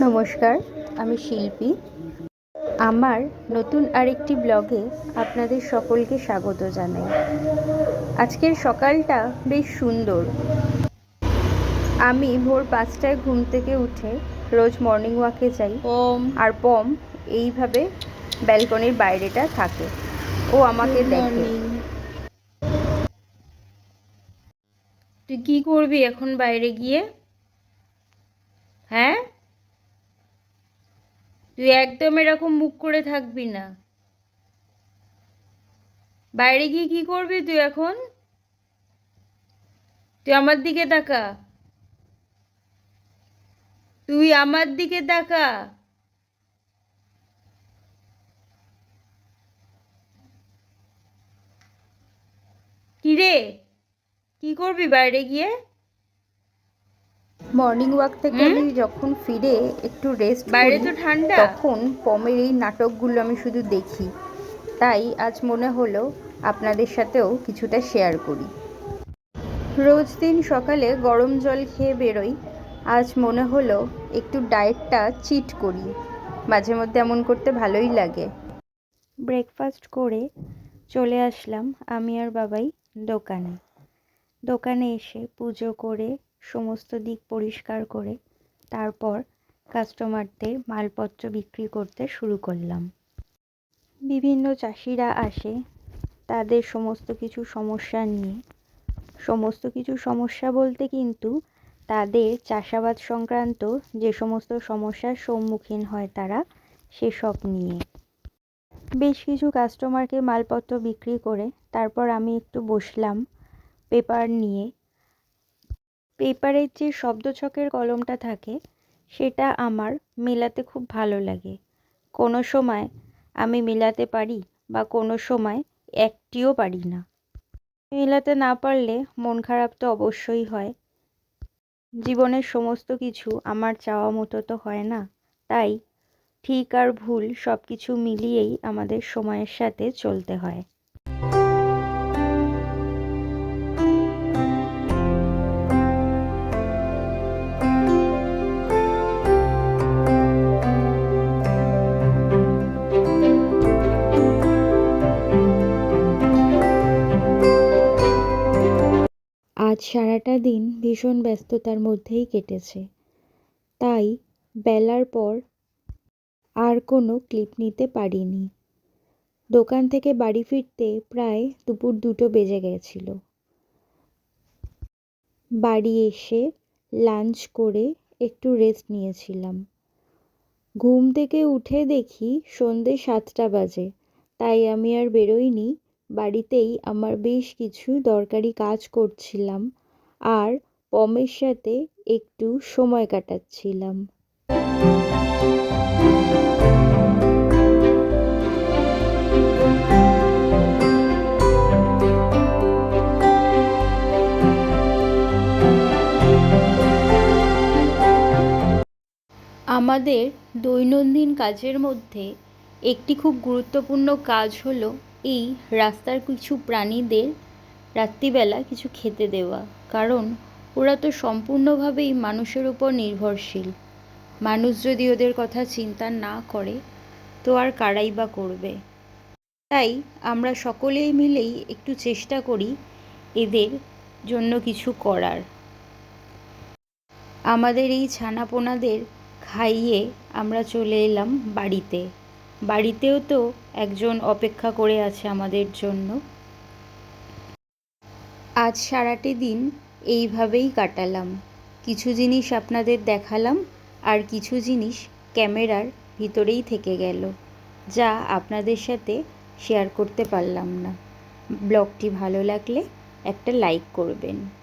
নমস্কার আমি শিল্পী। আমার নতুন আরেকটি ব্লগে আপনাদের সকলকে স্বাগত জানাই। আজকের সকালটা বেশ সুন্দর। আমি ভোর পাঁচটায় ঘুম থেকে উঠে রোজ মর্নিং ওয়াকে যাই। ওম। আর পম এইভাবে ব্যালকনির বাইরেটা থাকে। ও আমাকে দেখে। তুই কি করবি এখন বাইরে গিয়ে? হ্যাঁ? তুই একদম এরকম মুখ করে থাকবি না। বাইরে গিয়ে কি করবি তুই এখন? তুই আমার দিকে তাকা। তুই আমার দিকে তাকা। কিরে? কি করবি বাইরে গিয়ে? মর্নিং ওয়াক থেকে আমি যখন ফিরে একটু রেস্ট বাইরে তো ঠান্ডা। তখন পমের এই নাটকগুলো আমি শুধু দেখি। তাই আজ মনে হলো আপনাদের সাথেও কিছুটা শেয়ার করি। রোজ দিন সকালে গরম জল খেয়ে বেরোই। আজ মনে হলো একটু ডায়েটটা চিট করি। মাঝে মধ্যে এমন করতে ভালোই লাগে। ব্রেকফাস্ট করে চলে আসলাম আমি আর বাবাই দোকানে। দোকানে এসে পুজো করে সমস্ত দিক পরিষ্কার করে তারপর কাস্টমারদের মালপত্র বিক্রি করতে শুরু করলাম। বিভিন্ন চাষিরা আসে তাদের সমস্ত কিছু সমস্যা নিয়ে। সমস্ত কিছু সমস্যা বলতে কিন্তু তাদের চাষাবাদ সংক্রান্ত যে সমস্ত সমস্যার সম্মুখীন হয় তারা সেসব নিয়ে। বেশ কিছু কাস্টমারকে মালপত্র বিক্রি করে তারপর আমি একটু বসলাম, পেপার নিয়ে পেপারের যে শব্দছকের কলমটা থাকে, সেটা আমার মেলাতে খুব ভালো লাগে। কোনো সময় আমি মেলাতে পারি বা কোনো সময় একটিও পারি না। মেলাতে না পারলে মন খারাপ তো অবশ্যই হয়। জীবনের সমস্ত কিছু আমার চাওয়া মতো তো হয় না। তাই ঠিক আর ভুল সব কিছু মিলিয়েই আমাদের সময়ের সাথে চলতে হয়। সারাটা দিন ভীষণ ব্যস্ততার মধ্যেই কেটেছে। তাই বেলার পর আর কোনো ক্লিপ নিতে পারিনি। দোকান থেকে বাড়ি ফিরতে প্রায় দুপুর দুটো বেজে গেছিল। বাড়ি এসে লাঞ্চ করে একটু রেস্ট নিয়েছিলাম। ঘুম থেকে উঠে দেখি সন্ধে সাতটা বাজে, তাই আমি আর বেরোইনি বাড়িতেই আমার বেশ কিছু দরকারি কাজ করছিলাম আর পমের সাথে একটু সময় কাটাচ্ছিলাম। আমাদের দৈনন্দিন কাজের মধ্যে একটি খুব গুরুত্বপূর্ণ কাজ হলো এই রাস্তার কিছু প্রাণীদের রাত্রিবেলা কিছু খেতে দেওয়া। কারণ ওরা তো সম্পূর্ণভাবেই মানুষের উপর নির্ভরশীল। মানুষ যদি ওদের কথা চিন্তা না করে, তো আর কারাই বা করবে? তাই আমরা সকলেই মিলেই একটু চেষ্টা করি এদের জন্য কিছু করার। আমাদের এই ছানাপোনাদের খাইয়ে আমরা চলে এলাম বাড়িতে। বাড়িতেও তো একজন অপেক্ষা করে আছে আমাদের জন্য। আজ সারাটি দিন এইভাবেই কাটালাম। কিছু জিনিস আপনাদের দেখালাম আর কিছু জিনিস ক্যামেরার ভিতরেই থেকে গেল, যা আপনাদের সাথে শেয়ার করতে পারলাম না। ব্লগটি ভালো লাগলে একটা লাইক করবেন।